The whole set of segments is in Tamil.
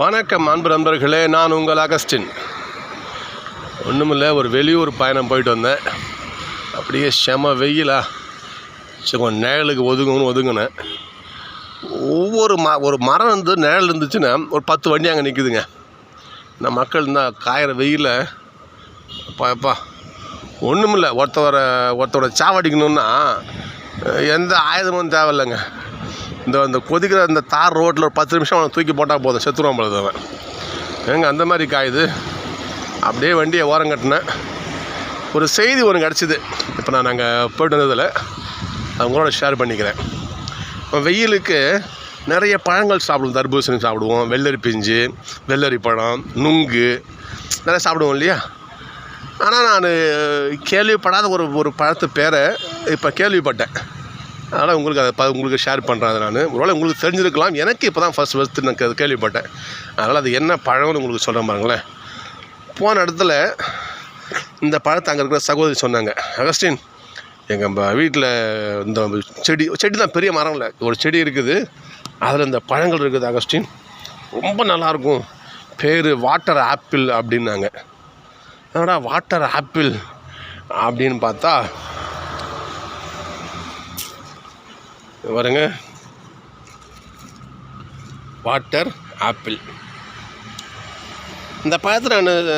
வணக்கம் அன்பு நண்பர்களே. நான் உங்கள் அகஸ்டின். ஒன்றுமில்ல ஒரு வெளியூர் பயணம் போயிட்டு வந்தேன். அப்படியே செம வெயிலா. சரி கொஞ்சம் நிழலுக்கு ஒதுங்கணும்னு ஒதுங்கினேன். ஒவ்வொரு ம ஒரு மரம் வந்து நிழல் இருந்துச்சுன்னா ஒரு பத்து வண்டி அங்கே நிற்குதுங்க இந்த மக்கள் இருந்தால் காயிற வெயிலில் அப்பா ஒன்றுமில்ல ஒருத்தவரை ஒருத்தவரை சாவடிக்கணுன்னா எந்த ஆயுதமும் தேவையில்லைங்க. இந்த இந்த கொதிக்கிற அந்த தார் ரோட்டில் ஒரு பத்து நிமிஷம் அவனை தூக்கி போட்டால் போதும். செத்துருவான் பொழுது அவன். ஏங்க அந்த மாதிரி காயுது. அப்படியே வண்டியை ஓரம் கட்டினேன். ஒரு செய்தி ஒன்று கிடச்சிது. இப்போ நான் நாங்கள் போய்ட்டு வந்ததில் அவங்களோட ஷேர் பண்ணிக்கிறேன். இப்போ வெயிலுக்கு நிறைய பழங்கள் சாப்பிடுவோம். தர்பூசணி சாப்பிடுவோம். வெள்ளரி பிஞ்சு வெள்ளரி பழம் நுங்கு நிறைய சாப்பிடுவோம் இல்லையா? ஆனால் நான் கேள்விப்படாத ஒரு ஒரு பழத்து பேரை இப்போ கேள்விப்பட்டேன். அதனால் உங்களுக்கு அதை உங்களுக்கு ஷேர் பண்ணுறேன் அதை நான். ஒருவேளை உங்களுக்கு தெரிஞ்சிருக்கலாம். எனக்கு இப்போ தான் ஃபஸ்ட் ஃபஸ்ட்டு நான் கேள்விப்பட்டேன். அதனால் அது என்ன பழம்னு உங்களுக்கு சொல்கிறேன் பாருங்களேன். போன இடத்துல இந்த பழத்தை அங்கே இருக்கிற சகோதரி சொன்னாங்க. அகஸ்டின் எங்கள் வீட்டில் இந்த செடி செடி தான் பெரிய மரம் இல்லை. ஒரு செடி இருக்குது. அதில் இந்த பழங்கள் இருக்குது அகஸ்டின். ரொம்ப நல்லாயிருக்கும் பேர் வாட்டர் ஆப்பிள் அப்படின்னாங்க. என்னடா வாட்டர் ஆப்பிள் அப்படின்னு பார்த்தா பாருங்க. வாட்டர் ஆப்பிள் இந்த பழத்தை நான்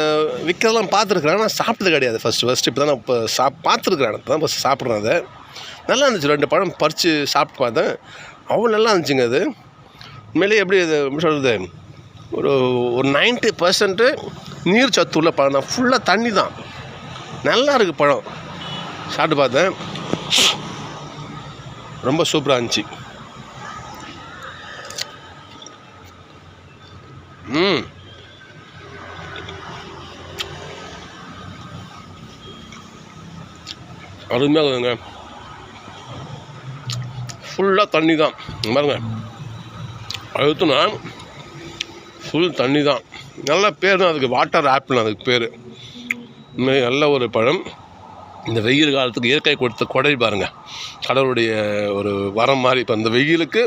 விற்கிறதெல்லாம் பார்த்துருக்குறேன். ஆனால் சாப்பிட்டது கிடையாது ஃபஸ்ட்டு ஃபஸ்ட்டு இப்போ தான் நான் இப்போ சாப் பார்த்துருக்குறேன். இப்போ தான் ஃபஸ்ட் சாப்பிட்றேன் அதை. நல்லா இருந்துச்சு. ரெண்டு பழம் பறித்து சாப்பிட்டு பார்த்தேன். அவ்வளோ நல்லா இருந்துச்சுங்க அது. உண்மையிலேயே எப்படி அது சொல்கிறது ஒரு ஒரு நைன்ட்டி பர்சன்ட்டு நீர் சத்து உள்ள பழம் தான். ஃபுல்லாக தண்ணி தான். நல்லா இருக்குது பழம். சாப்பிட்டு பார்த்தேன். ரொம்ப சூப்பராக இருந்துச்சு. ம். அருமையாக இருக்குதுங்க. ஃபுல்லாக தண்ணி தான் பாருங்க. அழுத்துனா ஃபுல் தண்ணி தான் நல்ல பேர் தான் அதுக்கு வாட்டர் ஆப்பிள் அதுக்கு பேர். உண்மையாக நல்ல ஒரு பழம். இந்த வெயில் காலத்துக்கு இயற்கை கொடுத்த கொடை பாருங்கள் கடவுளுடைய ஒரு வரம் மாதிரி. இப்போ இந்த வெயிலுக்கு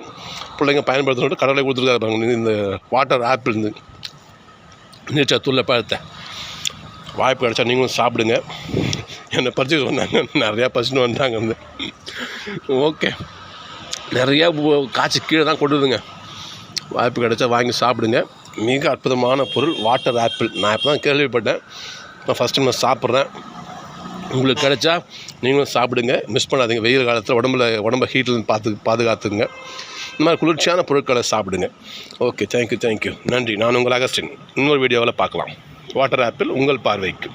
பிள்ளைங்க பயன்படுத்தணும் கடவுளை கொடுத்துருக்காரு பாருங்கள் இந்த வாட்டர் ஆப்பிள் இந்த நீர்ச்சத்துள்ள பழத்தை. வாய்ப்பு கிடைச்சா நீங்களும் சாப்பிடுங்க. என்னை பறிச்சு சொன்னாங்க நிறையா பறிச்சுட்டு வந்தாங்க வந்து. ஓகே. நிறையா காய்ச்சி கீழே தான் கொண்டுதுங்க வாய்ப்பு கிடச்சா வாங்கி சாப்பிடுங்க. மிக அற்புதமான பொருள் வாட்டர் ஆப்பிள் நான் இப்போ தான் கேள்விப்பட்டேன். நான் ஃபஸ்ட் டைம் நான் சாப்பிட்றேன். உங்களுக்கு கிடைச்சா நீங்களும் சாப்பிடுங்க. மிஸ் பண்ணாதீங்க. வெயில் காலத்தில் உடம்புல உடம்பை ஹீட்டில் பார்த்து பாதுகாத்துங்க இந்த மாதிரி குளிர்ச்சியான பொருட்களை சாப்பிடுங்க. ஓகே தேங்க்யூ தேங்க்யூ நன்றி. நான் உங்கள் அகஸ்டின். இன்னொரு வீடியோவில் பார்க்கலாம். வாட்டர் ஆப்பிள் உங்கள் பார்வைக்கு.